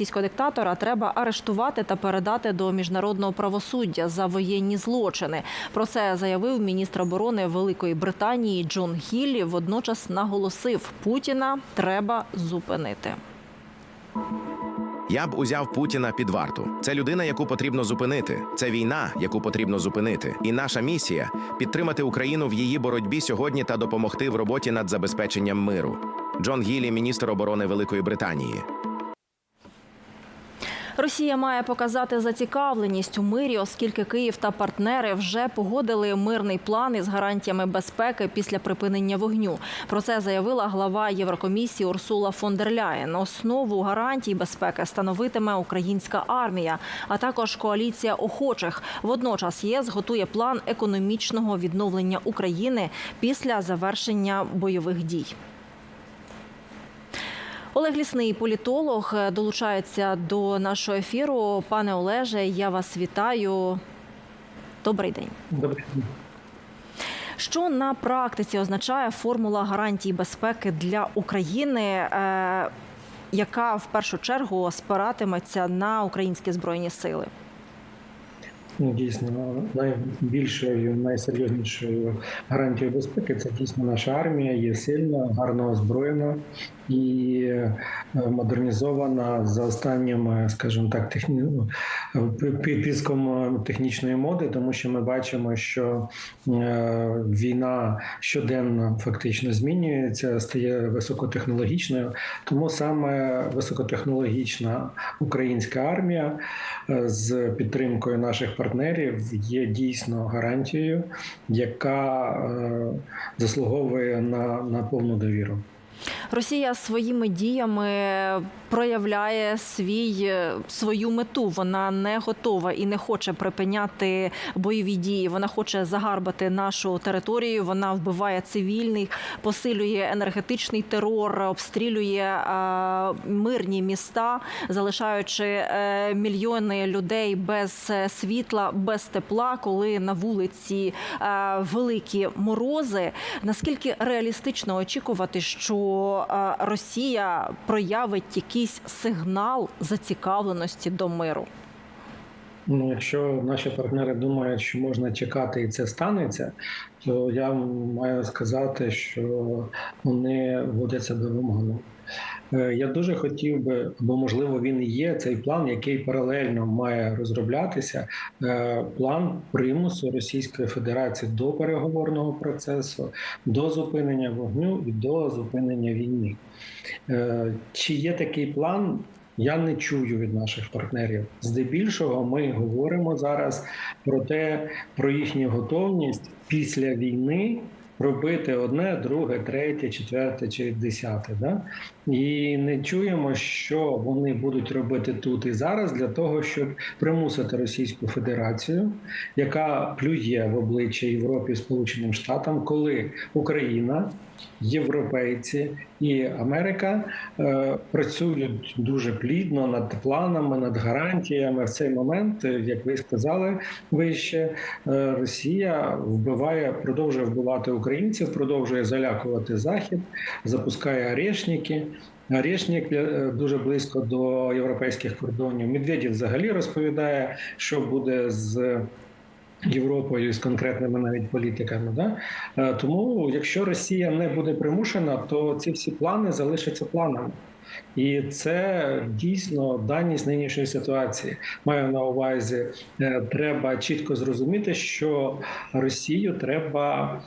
Російського диктатора треба арештувати та передати до міжнародного правосуддя за воєнні злочини. Про це заявив міністр оборони Великої Британії Джон Гіллі. Водночас наголосив, Путіна треба зупинити. Я б узяв Путіна під варту. Це людина, яку потрібно зупинити. Це війна, яку потрібно зупинити. І наша місія підтримати Україну в її боротьбі сьогодні та допомогти в роботі над забезпеченням миру. Джон Гілі, міністр оборони Великої Британії. Росія має показати зацікавленість у мирі, оскільки Київ та партнери вже погодили мирний план із гарантіями безпеки після припинення вогню. Про це заявила глава Єврокомісії Урсула фон дер Ляєн. Основу гарантій безпеки становитиме українська армія, а також коаліція охочих. Водночас ЄС готує план економічного відновлення України після завершення бойових дій. Олег Лісний, політолог, долучається до нашого ефіру. Пане Олеже, я вас вітаю. Добрий день. Добрий день. Що на практиці означає формула гарантій безпеки для України, е, яка в першу чергу спиратиметься на українські збройні сили? Ну, дійсно, найбільшою, найсерйознішою гарантією безпеки це дійсно наша армія, є сильна, гарно озброєна і е, модернізована за останніми, скажімо так, техні... піском технічної моди, тому що ми бачимо, що е, війна щоденно фактично змінюється, стає високотехнологічною. Тому саме високотехнологічна українська армія е, з підтримкою наших партнерів є дійсно гарантією, яка е, заслуговує на, на повну довіру. Росія своїми діями проявляє свій свою мету. Вона не готова і не хоче припиняти бойові дії. Вона хоче загарбати нашу територію. Вона вбиває цивільних, посилює енергетичний терор, обстрілює а, мирні міста, залишаючи е, мільйони людей без е, світла, без тепла, коли на вулиці е, великі морози. Наскільки реалістично очікувати, що е, Росія проявить якийсь сигнал зацікавленості до миру? Ну, якщо наші партнери думають, що можна чекати і це станеться, то я маю сказати, що вони водяться до вимогу. Е, Я дуже хотів би, бо можливо він є цей план, який паралельно має розроблятися. е, План примусу Російської Федерації до переговорного процесу, до зупинення вогню і до зупинення війни. Е, Чи є такий план? Я не чую від наших партнерів. Здебільшого ми говоримо зараз про те, про їхню готовність після війни робити одне, друге, третє, четверте чи десяте. Да? І не чуємо, що вони будуть робити тут і зараз для того, щоб примусити Російську Федерацію, яка плює в обличчя Європі Сполученим Штатам, коли Україна. Європейці і Америка е, працюють дуже плідно над планами, над гарантіями. В цей момент, е, як ви сказали вище, е, Росія вбиває, продовжує вбивати українців, продовжує залякувати захід, запускає арешники. Арешник е, дуже близько до європейських кордонів. Медведєв взагалі розповідає, що буде з. Європою з конкретними навіть політиками, да Е, тому, якщо Росія не буде примушена, то ці всі плани залишаться планами, і це дійсно даність нинішньої ситуації. Маю на увазі, е, треба чітко зрозуміти, що Росію треба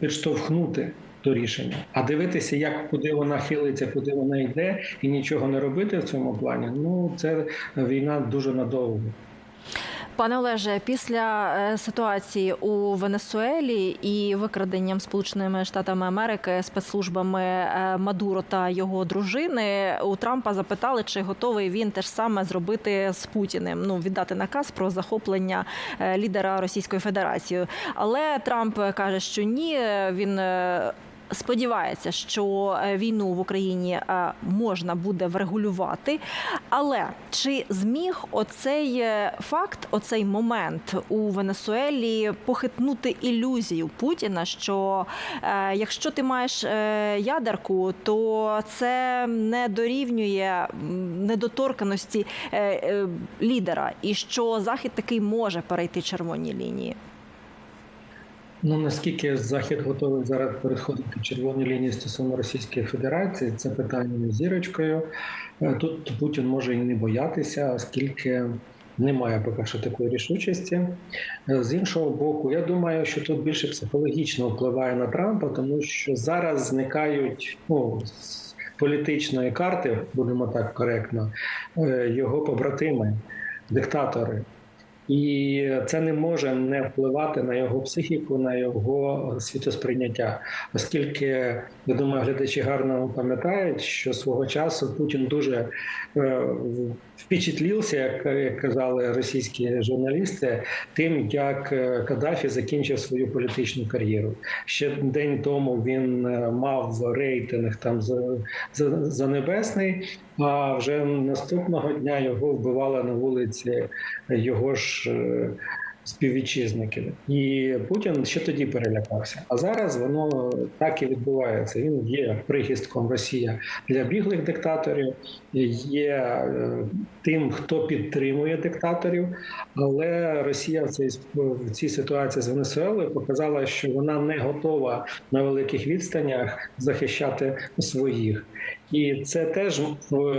підштовхнути. До рішення, а дивитися, як куди вона хилиться, куди вона йде, і нічого не робити в цьому плані. Ну це війна дуже надовго. Пане Олеже, після е, ситуації у Венесуелі і викраденням Сполученими Штатами Америки спецслужбами е, Мадуро та його дружини у Трампа запитали, чи готовий він теж саме зробити з Путіним. Ну віддати наказ про захоплення е, лідера Російської Федерації. Але Трамп каже, що ні, він. Сподівається, що е, війну в Україні е, можна буде врегулювати. Але чи зміг оцей е, факт, оцей момент у Венесуелі похитнути ілюзію Путіна, що якщо ти маєш ядерку, то це не дорівнює недоторканості лідера, і що Захід такий може перейти червоні лінії? Ну наскільки Захід готовий зараз переходити червоні лінії стосовно Російської Федерації, це питання зірочкою. Е, Тут Путін може і не боятися, оскільки немає поки що такої рішучості. Е, З іншого боку, я думаю, що тут більше психологічно впливає на Трампа, тому що зараз зникають ну, з політичної карти, будемо так коректно, е, його побратими, диктатори. І це не може не впливати на його психіку, на його світосприйняття, оскільки я думаю, глядачі гарно пам'ятають, що свого часу Путін дуже е, впечатлився, як, казали російські журналісти, тим, як е, Каддафі закінчив свою політичну кар'єру. Ще день тому він е, мав рейтинг там за небесний. А вже наступного дня його вбивали на вулиці його ж е, співвітчизники. І Путін ще тоді перелякався. А зараз воно так і відбувається. Він є прихистком Росія для біглих диктаторів, є е, тим, хто підтримує диктаторів. Але Росія в цій в цій ситуації з Венесуелою показала, що вона не готова на великих відстанях захищати своїх. І це теж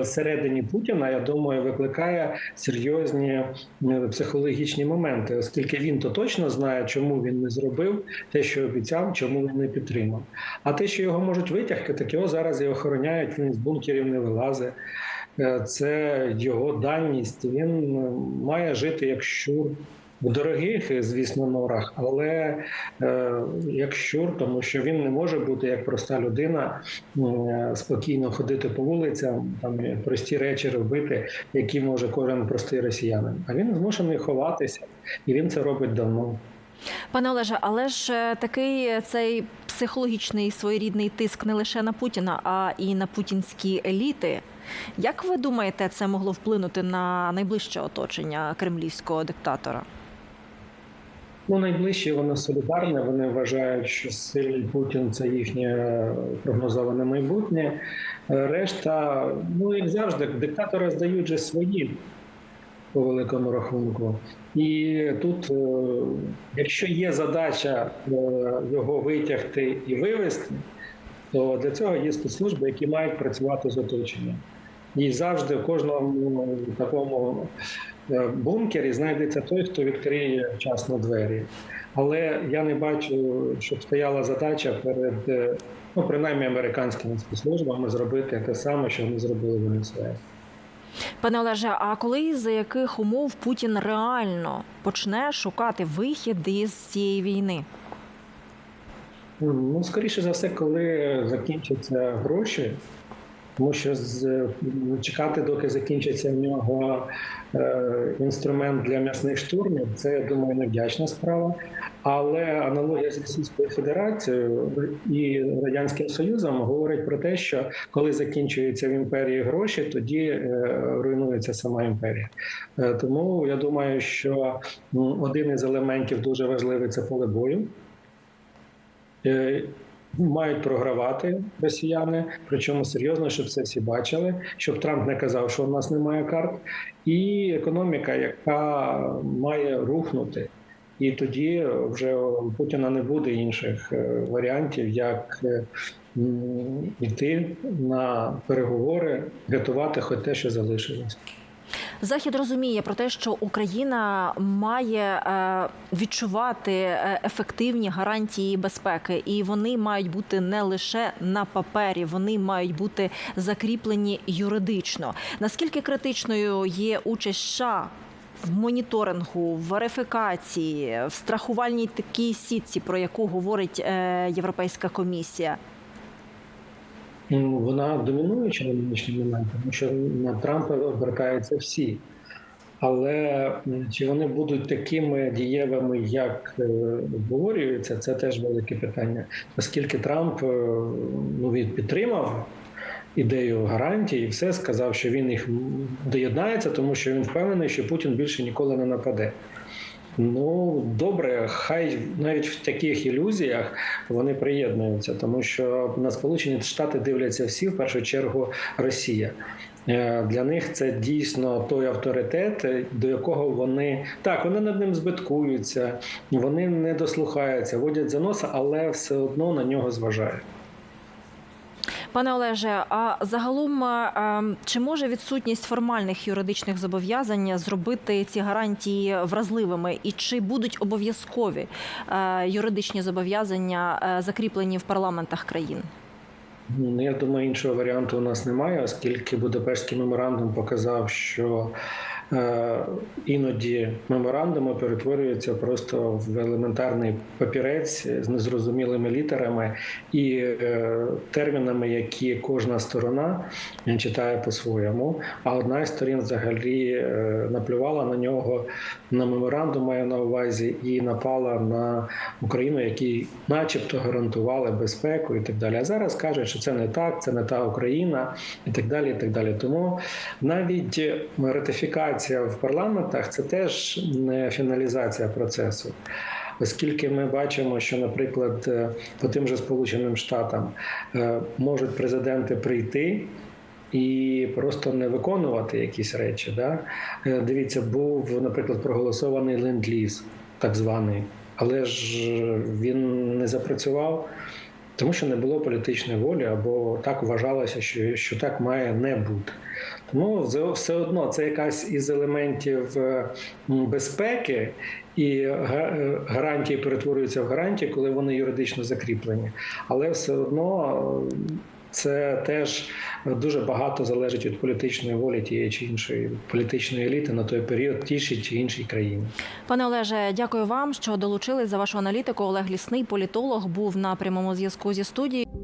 всередині Путіна, я думаю, викликає серйозні е, психологічні моменти, оскільки він то точно знає, чому він не зробив те, що обіцяв, чому він не підтримав. А те, що його можуть витягти, так його зараз і охороняють. Він з бункерів не вилазить. Е, Це його даність. Він е, має жити як щур. В дорогих, звісно, норах, але е, як щур, тому що він не може бути як проста людина, е, спокійно ходити по вулицям, там е, прості речі робити, які може кожен простий росіянин. А він змушений ховатися, і він це робить давно. Пане Олеже, але ж е, такий цей психологічний своєрідний тиск не лише на Путіна, а і на путінські еліти. Як ви думаєте, це могло вплинути на найближче оточення кремлівського диктатора? Ну, найближчі вони солідарні. Вони вважають, що сильний Путін це їхнє е, прогнозоване майбутнє. Е, Решта, ну як завжди, диктатори здають же свої по великому рахунку. І тут, е, якщо є задача його витягти і вивести, то для цього є спецслужби, які мають працювати з оточенням. І завжди в кожному такому е, бункері знайдеться той, хто відкриє вчасно двері. Але я не бачу, щоб стояла задача перед е, ну, принаймні американськими спецслужбами зробити те саме, що вони зробили в Венесуелі. Пане Олеже, а коли за яких умов Путін реально почне шукати вихід із цієї війни? Ну, скоріше за все, коли закінчаться гроші, тому що з, чекати, доки закінчиться в нього е, інструмент для м'ясних штурмів, це, я думаю, невдячна справа. Але аналогія з Російською Федерацією і Радянським Союзом говорить про те, що коли закінчуються в імперії гроші, тоді е, руйнується сама імперія. Е, тому я думаю, що один із елементів дуже важливий це поле бою. Е, Мають програвати росіяни, причому серйозно, щоб це всі бачили, щоб Трамп не казав, що у нас немає карт, і економіка, яка має рухнути. І тоді вже у Путіна не буде інших е, варіантів, як е, йти на переговори, рятувати хоч те, що залишилось. Захід розуміє про те, що Україна має е, відчувати е, ефективні гарантії безпеки, і вони мають бути не лише на папері, вони мають бути закріплені юридично. Наскільки критичною є участь США в моніторингу, в верифікації, в страхувальній такій сітці, про яку говорить е, Європейська комісія? Вона домінуюча на нинішній момент, тому що на Трампа обертаються всі. Але чи вони будуть такими дієвими, як е, обговорюється, це теж велике питання. Оскільки Трамп е, ну, він підтримав ідею гарантій і все сказав, що він їх доєднається, тому що він впевнений, що Путін більше ніколи не нападе. Ну добре, хай навіть в таких ілюзіях вони приєднуються, тому що на Сполучені Штати дивляться всі, в першу чергу Росія. Е, Для них це дійсно той авторитет, до якого вони так вони над ним збиткуються, вони не дослухаються, водять за носа, але все одно на нього зважають. Пане Олеже, а загалом е, ем, чи може відсутність формальних юридичних зобов'язань зробити ці гарантії вразливими, і чи будуть обов'язкові е, юридичні зобов'язання е, закріплені в парламентах країн? Ну, Я думаю, іншого варіанту у нас немає, оскільки Будапештський меморандум показав, що іноді меморандуми перетворюються просто в елементарний папірець з незрозумілими літерами і е, термінами, які кожна сторона читає по-своєму. А одна із сторін взагалі е, наплювала на нього на меморандум, маю на увазі, і напала на Україну, які, начебто, гарантували безпеку і так далі. А зараз кажуть, що це не так, це не та Україна, і так далі. І так далі. Тому навіть ратифікація в парламентах це теж не фіналізація процесу. Оскільки ми бачимо, що, наприклад, е, по тим же Сполученим Штатам е, можуть президенти прийти і просто не виконувати якісь речі. Да? Е, Дивіться, був, наприклад, проголосований ленд-ліз, так званий, але ж він не запрацював. Тому що не було політичної волі, або так вважалося, що, що так має не бути. Тому все- одно це якась із елементів е, безпеки, і е, гарантії перетворюються в гарантії, коли вони юридично закріплені. Але все одно це теж дуже багато залежить від політичної волі тієї чи іншої політичної еліти на той період, тіші чи іншій країні. Пане Олеже, дякую вам, що долучились за вашу аналітику. Олег Лісний, політолог, був на прямому зв'язку зі студією.